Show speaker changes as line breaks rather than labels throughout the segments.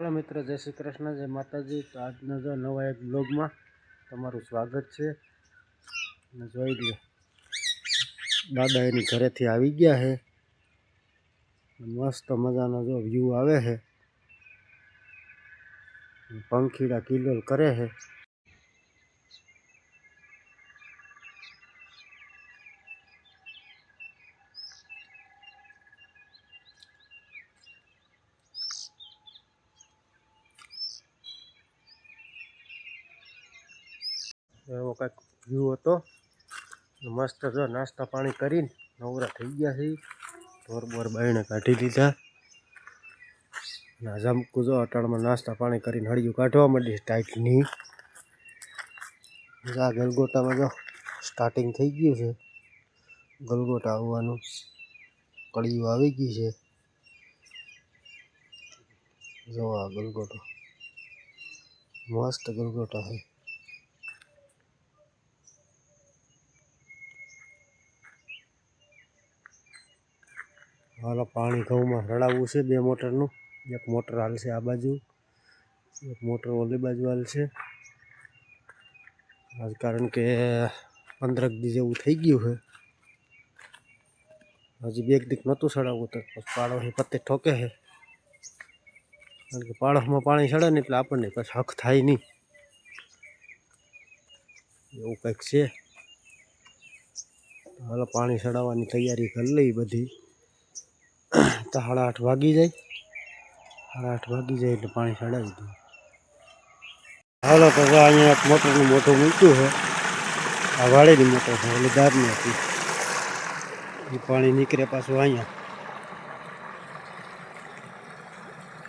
Hello મિત્રો, જય શ્રી કૃષ્ણ, જય માતાજી. તો આજના જો નવા એક બ્લોગમાં તમારું સ્વાગત છે. અને જોઈ લો દાદા એની ઘરેથી આવી ગયા છે. મસ્ત મજાનો જો વ્યૂ આવે છે. પંખીડા કિલોલ કરે છે. એવો કંઈક વ્યૂ હતો. મસ્ત જો નાસ્તા પાણી કરીને નવરા થઈ ગયા છે. ઢોર બોર બાઈને કાઢી લીધા ના જમકું જો અટાણમાં નાસ્તા પાણી કરીને હળિયું કાઢવા માંડી ટાઈટની. આ ગલગોટામાં જો સ્ટાર્ટિંગ થઈ ગયું છે. ગલગોટા આવવાનું કળિયું આવી ગયું છે. જો આ ગલગોટો. મસ્ત ગલગોટા છે. હાલો, પાણી ઘઉંમાં રડાવવું છે બે મોટરનું. એક મોટર હાલશે આ બાજુ, એક મોટર ઓલી બાજુ હાલશે. આજ કારણ કે પંદરક દી જેવું થઈ ગયું છે. હજી બે દીક નહોતું સડાવવું, તો પાડોશી પત્તે ઠોકે છે. કારણ કે પાડોશમાં પાણી સડે ને એટલે આપણને પછી હક થાય નહીં. એવું કંઈક છે. હાલો, પાણી સડાવવાની તૈયારી કરી લઈ બધી. તો સાડા આઠ વાગી જાય. સાડા આઠ વાગી જાય એટલે પાણી ચડાવી દઉં. હાલો, તો અહીંયા એક મોટરનું મોટું મૂક્યું છે. આ વાડીની મોટર છે, એટલે દારની હતી. એ પાણી નીકળે પાછું અહીંયા.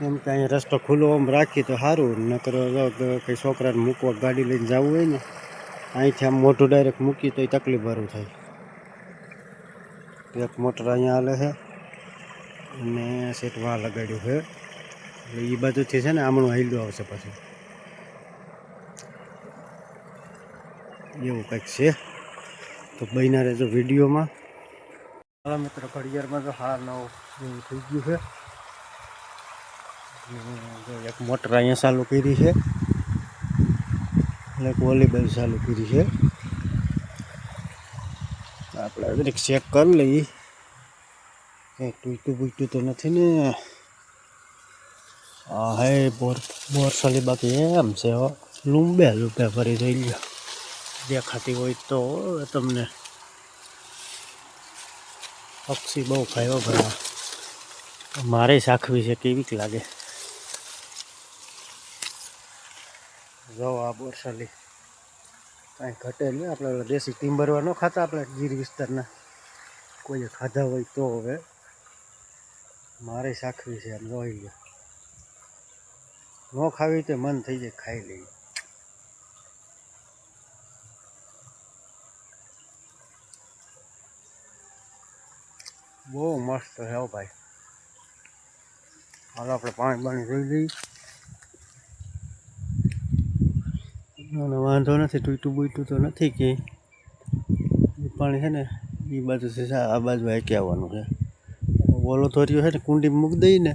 એમ કે અહીંયા રસ્તો ખુલ્લો આમ રાખીએ તો સારું, નકર જો કંઈ છોકરાને મૂકવા ગાડી લઈને જવું હોય ને, અહીંથી આમ મોટું ડાયરેક્ટ મૂકીએ તો એ તકલીફ ભરું થાય. એક મોટર અહીંયા હાલે છે. અને સેટ વા લગાડ્યું છે. એટલે એ બાજુથી છે ને આમણું હાઈલું આવશે પછી. એવું કંઈક છે. તો બહીના રહેજો વિડીયોમાં. મારા મિત્રો, ઘડિયાળમાં તો હા નવ થઈ ગયું છે. એક મોટર અહીંયા ચાલુ કરી છે. અને એક વોલીબોલ ચાલુ કરી છે. આપણે ચેક કરી લઈએ. કંઈ તૂટું બૂટું તો નથી ને હા હે બોર બોર સાલી બાકી એમ છે લૂંબે લૂંબે ફરી જોઈ લ્યો દેખાતી હોય તો તમને પક્ષી બહુ ખાયો ઘરમાં મારે શાખવી છે કેવીક લાગે જો આ બોરસાલી કાંઈ ઘટે નહીં આપણે દેશી ટીમ્બરવા ન ખાતા આપણે ગીર વિસ્તારના કોઈએ ખાધા હોય તો હવે મારે શાખવી છે એમ જોઈ લે ન ખાવી તો મન થઈ જાય, ખાઈ લઈએ. બહુ મસ્ત છે હો ભાઈ. હાલો, આપણે પાણી પાણી જોઈ લઈએ. વાંધો નથી તૂટું બૂટું તો નથી કે પાણી છે ને, એ બાજુ છે, આ બાજુ હાકી આવવાનું છે. ઓલો ધોર્યો છે ને, કુંડી મૂકી દઈ ને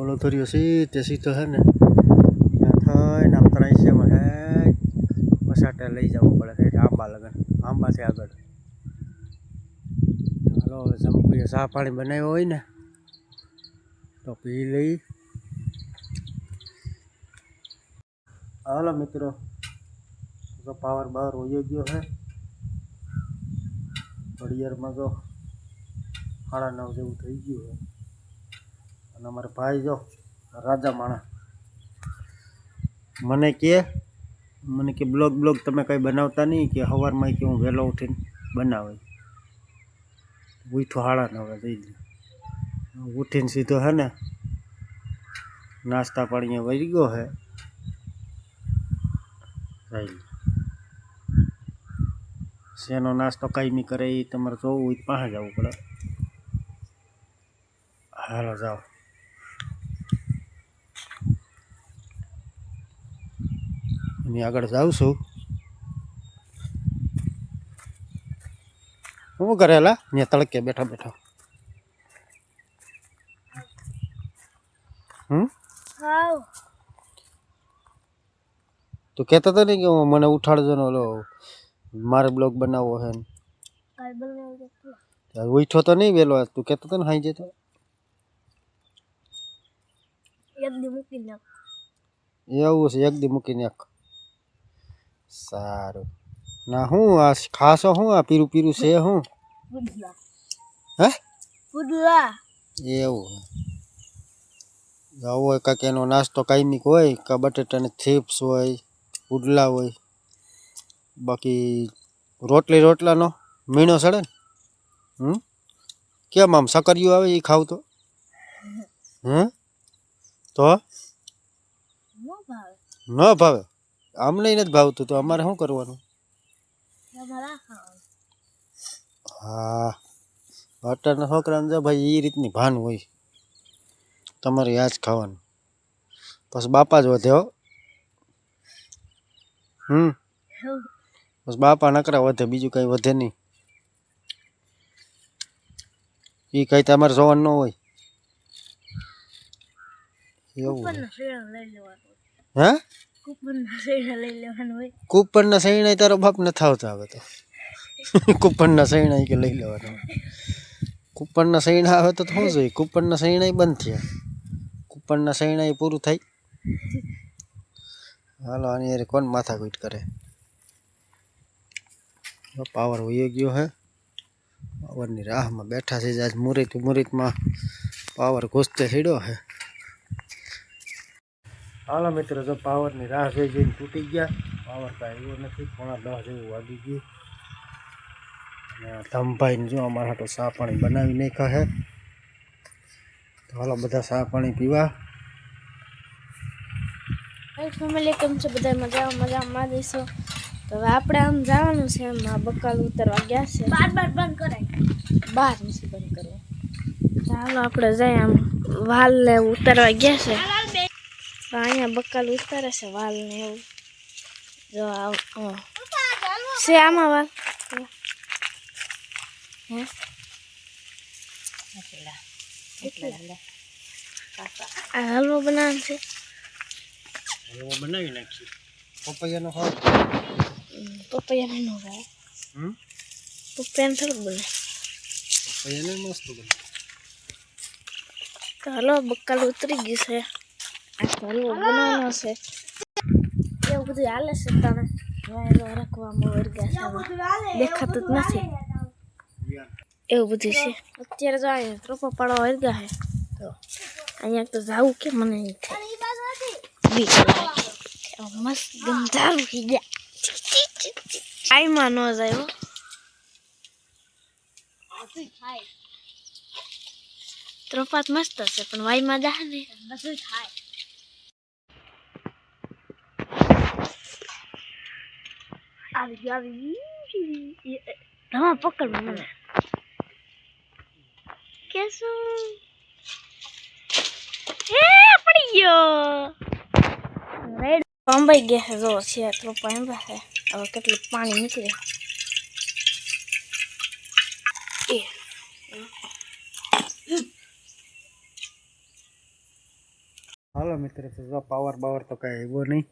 ઓલો ધોરિયો સીધે સીધો છે ને, ત્યાં થઈને આમ ત્રણ છે હે પસાટે લઈ જવું પડે છે, આંબા લગન આંબાથી આગળ. ચાલો હવે જમકુએ શાહ પાણી બનાવ્યો હોય ને, તો પી લઈ. હાલો મિત્રો તો પાવર બહાર હોઈ ગયો છે, ઘડિયાળમાં જો સાડા નવ જેવું થઈ ગયું હોય અને અમારા ભાઈ જો, રાજા માણા. મને કે મને કે બ્લોગ બ્લોગ તમે કંઈ બનાવતા નહીં કે સવારમાં કે હું વહેલો ઉઠીને બનાવે. ઉઠો હાડા નવે જઈ લે ઉઠીને સીધો હે ને, નાસ્તા પાણી વહી ગયો છે જઈ શેનો નાસ્તો કાંઈ કરે એ તમારે જોવું હોય પાસે જવું પડે. હાલો જાઓ એની આગળ જાઉં છું. શું કરેલા અહીંયા તડકે બેઠા બેઠા. હમ? તું કહેતો હતો ને કે હું મને ઉઠાડજો ને ઓલો મારે બ્લોગ બનાવવો છે ઉઠ્યો તો. નહીં વેલો તું કહેતો હતો ને હાઈ જતો
એક દી મૂકી નાખ.
એવું છે એક દી મૂકી નાખ. સારું. ના હું આ ખાસો હું આ પીરું પીરું છે હું? હે?
પુડલા
એવું આવો હોય કાંઈક એનો નાસ્તો કાયમિક હોય કાં બટેટાની ચિપ્સ હોય પુડલા હોય. બાકી રોટલી રોટલાનો મીણો સડે ને? હમ? કેમ આમ સકરિયું આવે એ ખાવ તો? હે? તો?
ન ભાવે.
અમને નથી ભાવતું તો અમારે શું કરવાનું? હા. અત્યારના છોકરાને જો ભાઈ એ રીતની ભાન હોય. તમારે યાદ ખાવાનું. બસ બાપા જ વધે હો. હમ. બસ બાપા નકરા વધે બીજું કંઈ વધે નહીં. એ કંઈ તમારે જોવાનું ન હોય. એવું
કૂપનના શેણા લઈ લેવાનું
હે
કૂપનના શેણા લઈ લેવાનું હોય
કૂપનના સૈણા તારો બાપ નથી આવતા હવે તો કૂપનના સૈણા કે લઈ લેવાના કૂપનના સૈણા આવે તો શું જોઈએ કૂપનના સૈણા બંધ થયા કૂપનના સૈણા એ પૂરું થાય હાલો આની યાર કોણ માથાકૂટ કરે જો પાવર વયો ગયો હે પાવરની રાહમાં બેઠા છે આજ મુરીત મુરીતમાં પાવર ઘૂસતે હેડ્યો હે હાલો મિત્રો જો પાવરની રાહ જોઈ જોઈને તૂટી ગયા. પાવર તો આવ્યો નથી પોણા દસ જેવું વાગી ગયું. અને ધમભાઈને જો અમારા તો સા પાણી બનાવી નહીં કહે તો હાલો બધા સા પાણી પીવા
ફેમિલી કેમ છે? બધા મજા મજામાં દઈશો તો હવે આપણે આમ જવાનું છે એમ આ બકાલ ઉતરવા ગયા છે. બાર બાર બંધ કરાય. બાર નથી બંધ કરવું. ચાલો આપણે જઈએ આમ વાલ ને ઉતરવા ગયા છે. અહીંયા બકાલ ઉતારે છે વાલ ને એવું. જો. છે આમાં વાલ? હે? આ હલવો બનાવવાનો છે.
એવો બનાવી નાખીએ. પપૈયાનો હાલ.
પપૈયા નો ભાઈ
હમ?
પપૈયા થોડુંક બને
પપૈયાને મસ્ત બને
તો હલો બક્કલ ઉતરી ગયું છે. આ તો હલવો બનાવવાનો છે એવું બધું હાલે છે તને વાયરો રાખવામાં વર્ગા છે દેખાતું જ નથી એવું બધું છે અત્યારે તો અહીંયા ત્રોપો પાડવા વર્ગા છે તો અહીંયા તો જાવું કે મને નહીં થાય બીક લાગે. આમ મસ્ત ગંધારું થઈ ગયા આઈમાં ન જાય હો ત્રોપાત મસ્ત હશે પણ વાઈમાં જા ને બધું થાય આવી ગયો આવી. ધમા પકડ મને કેસું હે પડી ગયો રેડ પંબાઈ ગયા છે જો છે ત્રોપા એમ છે હવે કેટલું પાણી નીકળે એ
હાલો મિત્ર પાવર બાવર તો કાંઈ આવ્યો નહીં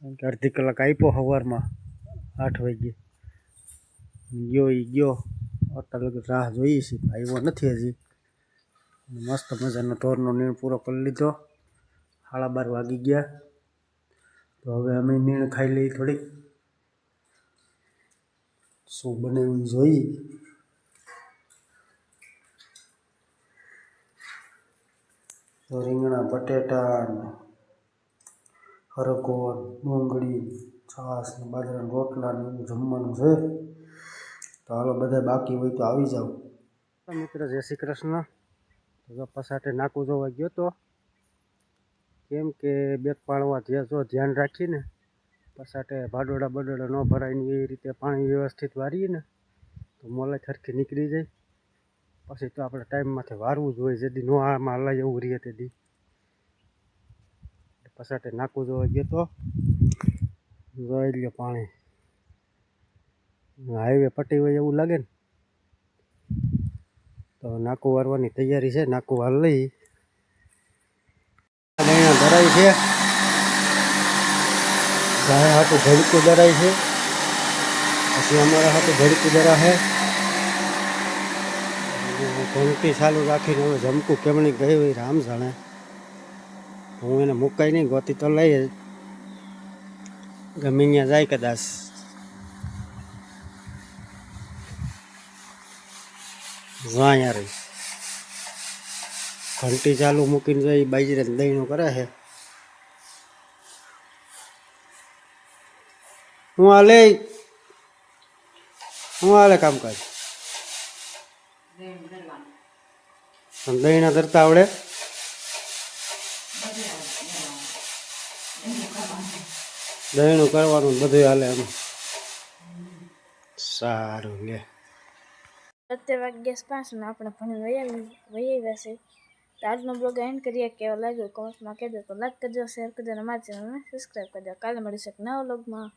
કારણ કે અડધી કલાક આપ્યો સવારમાં આઠ વાગે ગયો એ ગયો. અત્યારે લગી રાહ જોઈએ છીએ આવ્યો નથી હજી. મસ્ત મજાનો ઢોરનો નીણ પૂરો કરી લીધો. સાડા બાર વાગી ગયા. તો હવે અમે નીણ ખાઈ લઈ થોડીક. શું બને એવું જોઈએ. રીંગણા, બટેટા હરકો ડુંગળી, છાશ ને બાજરાના રોટલા ને એવું જમવાનું છે. તો હાલો બધા બાકી હોય તો આવી જાઓ. મિત્ર, જય શ્રી કૃષ્ણ. પસાટે નાકું જોવા ગયો તો. કેમ કે બેગ પાડવા જે જો ધ્યાન રાખીને પસાટે ભાડોડા બડોડા ન ભરાયને એ રીતે પાણી વ્યવસ્થિત વારીએ તો મોલાઈ થરખી નીકળી જાય. પછી તો આપણે ટાઈમમાંથી વારવું જ હોય, જેથી નો આમાં હલાય એવું રહીએ તેથી. પસાટે નાખવું જોવા ગયો તો, જોઈ લ્યો પાણી. હાઈવે પટી હોય એવું લાગે ને. તો નાકું વારવાની તૈયારી છે, નાકું વાર લઈ. ધરાય છે. ગાય હાટું ભડકું ધરાય છે. પછી અમારા હાટું ભડકું ધરા છે. ઘંટી ચાલુ રાખીને હવે જમકું કેમણી ગઈ હોય રામ જાણે. હું એને મુકાઈ નહીં ગોતી તો લઈ ગમે ત્યાં જાય કદાચ. વાયા રહી. ઘંટી ચાલુ મૂકીને જાય બાજરે દહીનું કરે છે. હું હાલે હું હાલે કામકાજ? અને દહીણા ધરતા આવડે? દહીણું કરવાનું બધું હાલે એમ સારું, લે.
અત્યારે વાગ્યા પાંચ ને આપણે ભણી વહી આવ્યા છે. તો આજનો બ્લોગ એન્ડ કરીએ, કેવો લાગ્યો? કોમેન્ટમાં કહેજો. તો લાઈક કરજો શેર કરજો, અને મારા ચેનલને સબસ્ક્રાઈબ કરજો. કાલે મળીશું એક નવા બ્લોગમાં